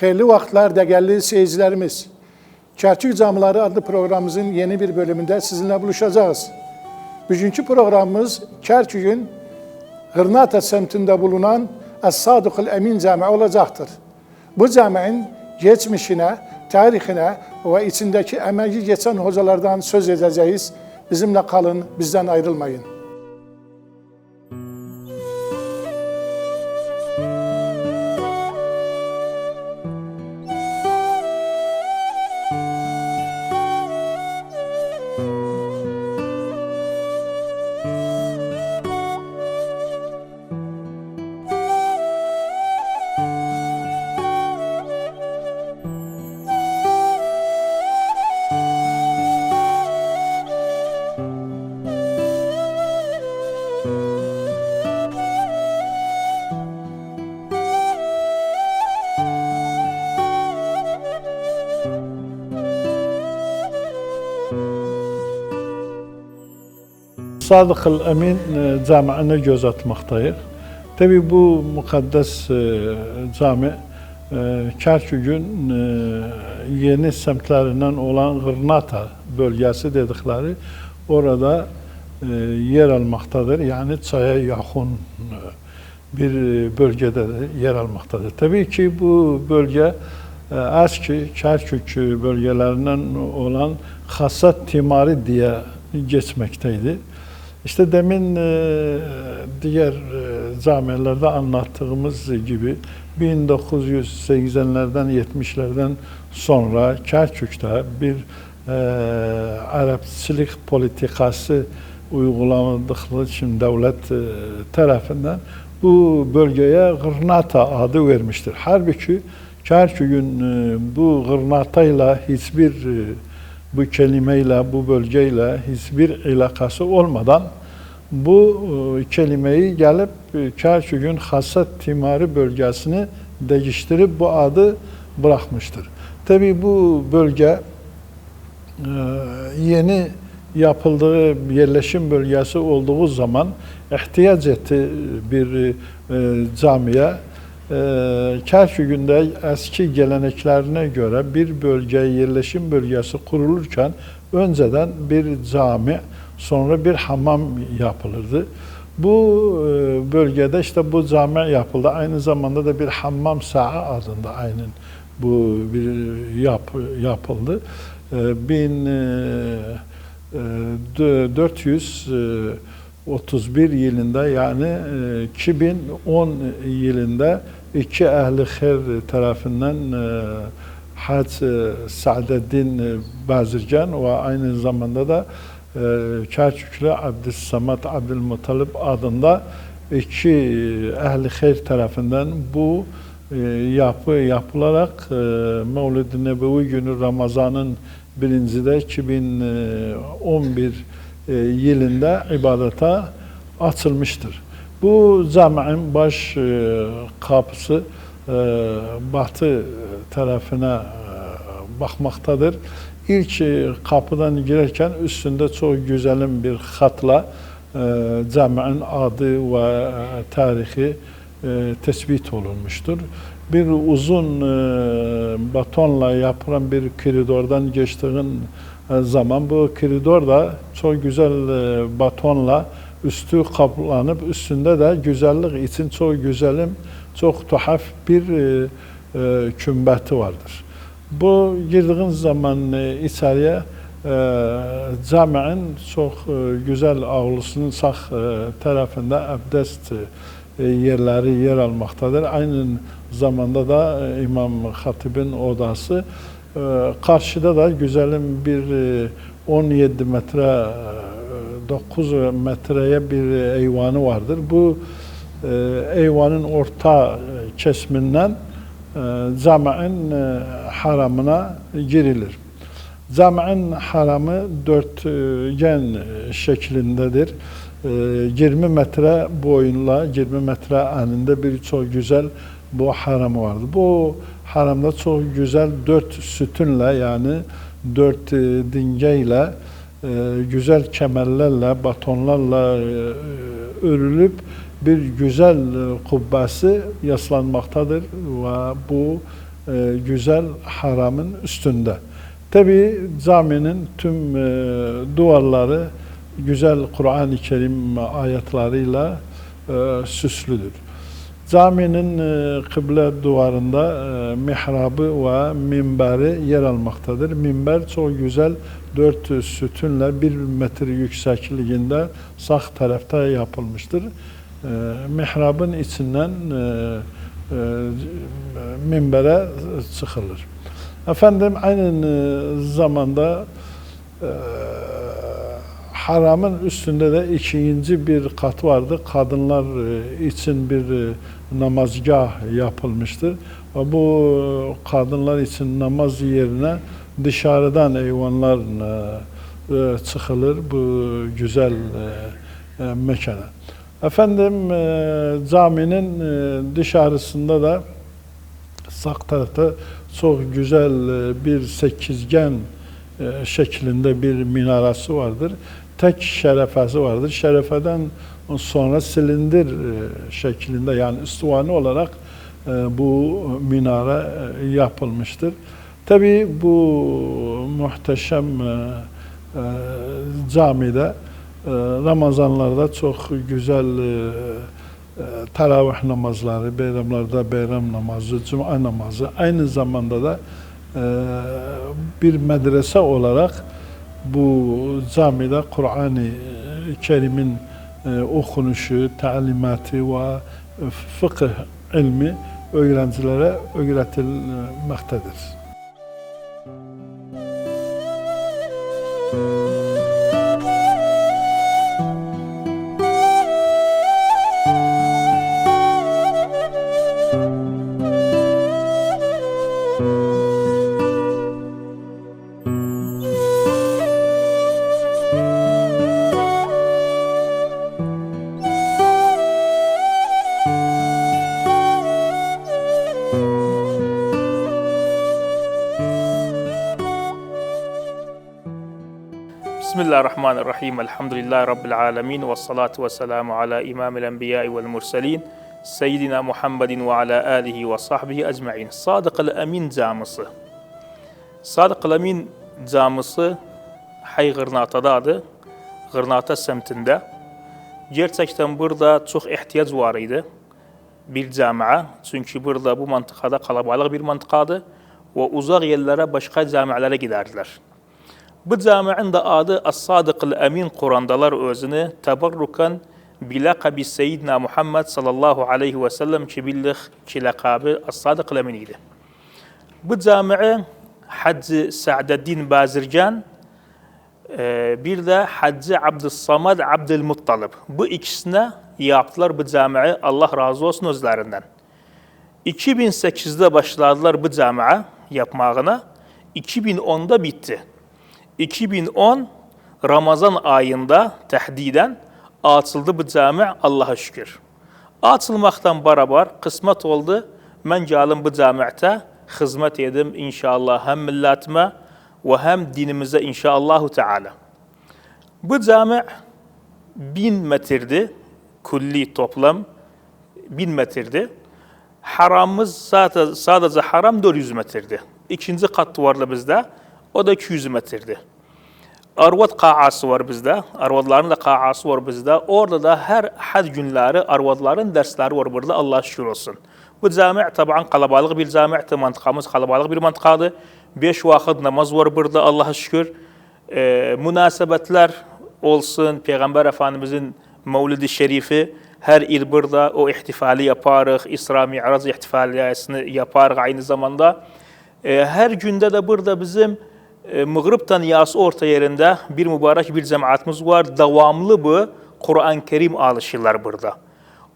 Hayırlı vaxtlar değerli seyircilerimiz. Kerkük Camileri adlı programımızın yeni bir bölümünde sizinle buluşacağız. Bugünkü programımız Kerkük'ün Hırnata semtinde bulunan Es-Sadıkul Emin Camii olacaktır. Bu caminin geçmişine, tarihine ve içindeki emeği geçen hocalardan söz edeceğiz. Bizimle kalın, bizden ayrılmayın. Sadıkıl Emin e, camiine göz atmaktayız. Tabi bu mukaddes e, cami e, Kerkük'ün e, yeni semtlerinden olan Gırnata bölgesi dedikleri orada yer almaktadır. Yani çaya yakın bir bölgede de yer almaktadır. Tabii ki bu bölge e, eski Kerkük bölgelerinden olan Hasat Timari diye geçmekteydi. İşte demin e, diğer e, camilerde anlattığımız gibi 1980'lerden 70'lerden sonra Kerkük'te bir e, Arapçılık politikası uygulamadıkları için devlet e, tarafından bu bölgeye Gırnata adı vermiştir. Halbuki Kerkük'ün e, bu Gırnata'yla hiçbir e, bu kelimeyle, bu bölgeyle hiçbir alakası olmadan bu e, kelimeyi gelip e, Kerkük'ün Hasat Timari bölgesini değiştirip bu adı bırakmıştır. Tabi bu bölge e, yeni yapıldığı yerleşim bölgesi olduğu zaman ihtiyaç etti bir camiye. E, Kerkük'ün de eski geleneklerine göre bir bölge yerleşim bölgesi kurulurken önceden bir cami sonra bir hamam yapılırdı. Bu e, bölgede işte bu cami yapıldı. Aynı zamanda da bir hammam saha adında aynen bu bir yap, yapıldı. E, bin e, e, dö- 431 yılında yani e, 2010 yılında iki ehli hayr tarafından e, Hac e, Saadeddin e, Bazırcan ve aynı zamanda da e, Kerküklü Abdüssamat Abdülmuttalip adında iki ehli hayr tarafından bu e, yapı yapılarak e, Mevlid-i Nebevi günü Ramazan'ın birincide 2011 e, yılında ibadete açılmıştır. Bu caminin baş e, kapısı e, batı tarafına e, bakmaktadır. İlk e, kapıdan girerken üstünde çok güzelim bir hatla e, caminin adı ve e, tarihi e, tespit olunmuştur. Bir uzun e, batonla yapılan bir koridordan geçtiğin e, zaman bu koridor da çok güzel e, batonla üstü kaplanıp üstünde de güzellik için çok güzelim, çok tuhaf bir e, e, kümbeti vardır. Bu girdiğiniz zaman içeriye caminin çok güzel avlusunun sağ tarafında abdest yerleri yer almaktadır. Aynı zamanda da İmam Hatib'in odası. E, karşıda da güzelim bir e, 17 metre e, 9 metreye bir eyvanı vardır. Bu e, eyvanın orta e, kesiminden e, e, haramına girilir. Cami'nin haramı dörtgen şeklindedir. Ee, 20 metre boyunla 20 metre eninde bir çok güzel bu haram vardı. Bu haramda çok güzel dört sütunla yani dört e, dingeyle e, güzel kemerlerle, batonlarla e, örülüp bir güzel e, kubbesi yaslanmaktadır ve bu e, güzel haramın üstünde. Tabi caminin tüm e, duvarları güzel Kur'an-ı Kerim ayetleriyle e, süslüdür. Caminin e, kıble duvarında e, mihrabı ve minberi yer almaktadır. Minber çok güzel dört sütunla bir metre yüksekliğinde sağ tarafta yapılmıştır. E, mihrabın içinden minbere çıkılır. Efendim aynı zamanda haramın üstünde de ikinci bir kat vardı. Kadınlar e, için bir e, namazgah yapılmıştır. Bu kadınlar için namaz yerine dışarıdan eyvanlarla e, çıkılır bu güzel e, e, mekana. Efendim e, caminin e, dışarısında da sağ tarafta çok güzel e, bir sekizgen e, şeklinde bir minaresi vardır. Tek şerefesi vardır. Şerefeden sonra silindir e, şeklinde yani üstuvani olarak e, bu minare e, yapılmıştır. Tabi bu muhteşem camide Ramazanlarda çok güzel teravih namazları, bayramlarda bayram namazı, cuma namazı, aynı zamanda da bir medrese olarak bu camide Kur'an-ı Kerim'in e, okunuşu, talimatı ve fıkıh ilmi öğrencilere öğretilmektedir. Bismillahirrahmanirrahim. Elhamdülillahi Rabbil alemin. Ve salatu ve selamu ala imamil enbiyai vel murselin. Seyyidina Muhammedin ve ala alihi ve sahbihi ecma'in. Sadık-ı Emin camısı. Sadık-ı Emin camısı Hay Gırnata'dadır. Gırnata semtinde. Gerçekten burada çok ihtiyaç var idi bir camiye. Çünkü burada bu mantıkada kalabalık bir mantıkadı ve uzak yerlere başka camilere giderdiler. Bu camiin de adı As-Sadık'ıl Emin Kur'andalar özünü teberrukan bilakabi Seyyidina Muhammed sallallahu aleyhi ve sellem ki billik ki lakabı As-Sadık'ıl Emin idi. Bu camiye Hacı Sa'deddin Bazircan e, bir de Hacı Abdüssamad Abdülmuttalib. Bu ikisine yaptılar bu camiyi. Allah razı olsun özlerinden. 2008'de başladılar bu camiye yapmağına. 2010'da bitti. 2010 Ramazan ayında tehdiden açıldı bu cami Allah'a şükür. Açılmaktan beraber kısmet oldu. Ben geldim bu camiate hizmet edim inşallah hem milletime ve hem dinimize inşallahu teala. Bu cami bin metrdi. Kulli toplam bin metrdi. Haramımız sadece, sadece haram 400 metrdi. İkinci kat vardı bizde. O da 200 metredi. Arvad qaası var bizde. Arvadların da qaası var bizde. Orada da her had günleri arvadların dersleri var burada. Allah şükür olsun. Bu cami taban kalabalık bir cami'ti. Mantıkamız kalabalık bir mantıkadı. Beş vakit namaz var burada Allah'a şükür. Ee, münasebetler olsun. Peygamber Efendimizin Mevlid-i Şerifi her il burada o ihtifali yaparıq. İsra Mi'raz ihtifaliyesini yaparıq aynı zamanda. Ee, her günde de burada bizim e, Mığrib'den yası orta yerinde bir mübarek bir cemaatimiz var. Devamlı bu Kur'an-ı Kerim alışırlar burada.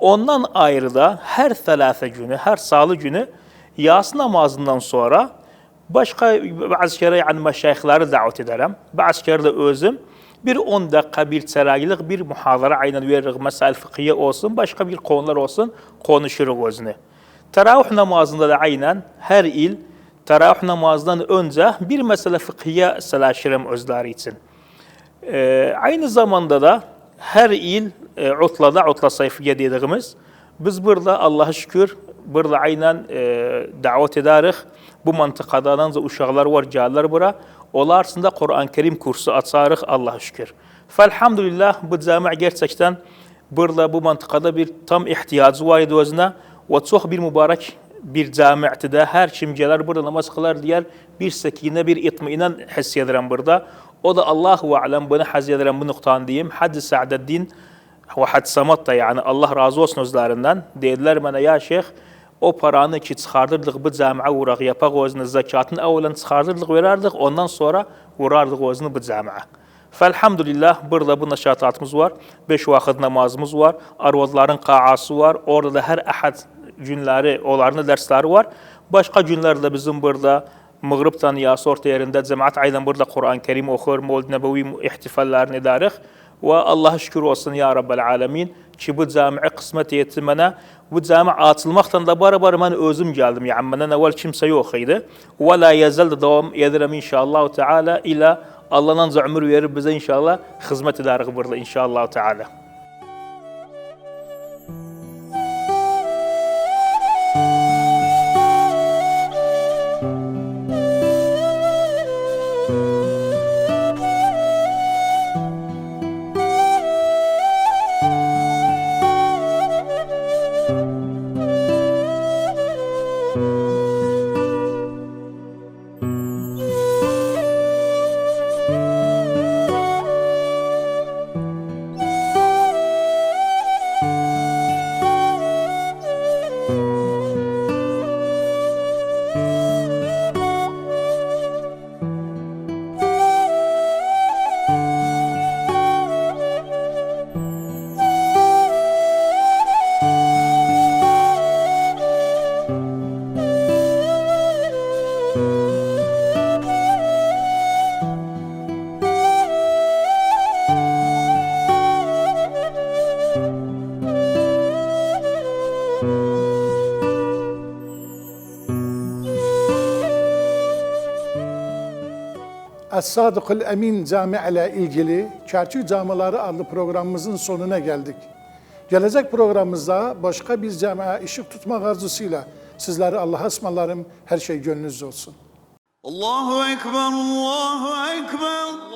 Ondan ayrı da her thelâfe günü, her salı günü yas namazından sonra Başka bazı kere yani meşayihleri davet ederim. Bazı kere de özüm bir 10 dakika bir seraylık bir muhadara aynen veririz. Mesel fıkhiye olsun, başka bir konular olsun konuşuruz özünü. Teravih namazında da aynen her il teravih namazından önce bir mesele fıkhiye selaşırım özleri için. Ee, aynı zamanda da her il e, utlada, utla sayfiye dediğimiz biz burada Allah'a şükür burada aynen e, davet ederiz. Bu mantıkadan da uşaklar var, cahiller bura. Onlar arasında Kur'an-ı Kerim kursu açarız Allah'a şükür. Felhamdülillah bu cami gerçekten burada bu mantıkada bir tam ihtiyacı var idi özüne ve çok bir mübarek bir camiatide her kimceler burada namaz kılar diyer bir sekine bir itminan hissediren burada. O da Allahu alem bunu haz ederim bu noktan diyeyim. Haddi Sa'deddin ve Haddi Samat da yani Allah razı olsun özlerinden. Dediler bana ya şeyh o paranı ki çıkardırdık bu camiye uğrak yapak özünü zekatını evvelen çıkardırdık vererdik ondan sonra vurardık özünü bu camiye. Felhamdülillah burada bu neşatatımız var. Beş vakit namazımız var. Arvadların kaası var. Orada da her ahad günləri, onların da dərsləri var. Başqa günlərdə bizim burada Mığrib taniyası orta yerində cəmaət ailəm burada Quran-Kərim oxur, Mövlid Nəbəvi ihtifallarını edərik. Və Allaha şükür olsun ya Rabbel aləmin ki, bu cəmiə qismət etdi mənə. Bu cəmiə açılmaqla da bara-bara mən özüm gəldim. Yəni məndən əvvəl kimsə yox idi. Və la yazal davam edirəm inşallah Teala ilə Allah ancaq ömür verir bizə inşallah xidmət edərik burada inşallah Teala. Es-Sadıkul Emin Cami ile ilgili Çerçü Camileri adlı programımızın sonuna geldik. Gelecek programımızda başka bir camiye ışık tutmak arzusuyla sizleri Allah'a ısmarlarım. Her şey gönlünüzce olsun. Allahu Ekber, Allahu Ekber,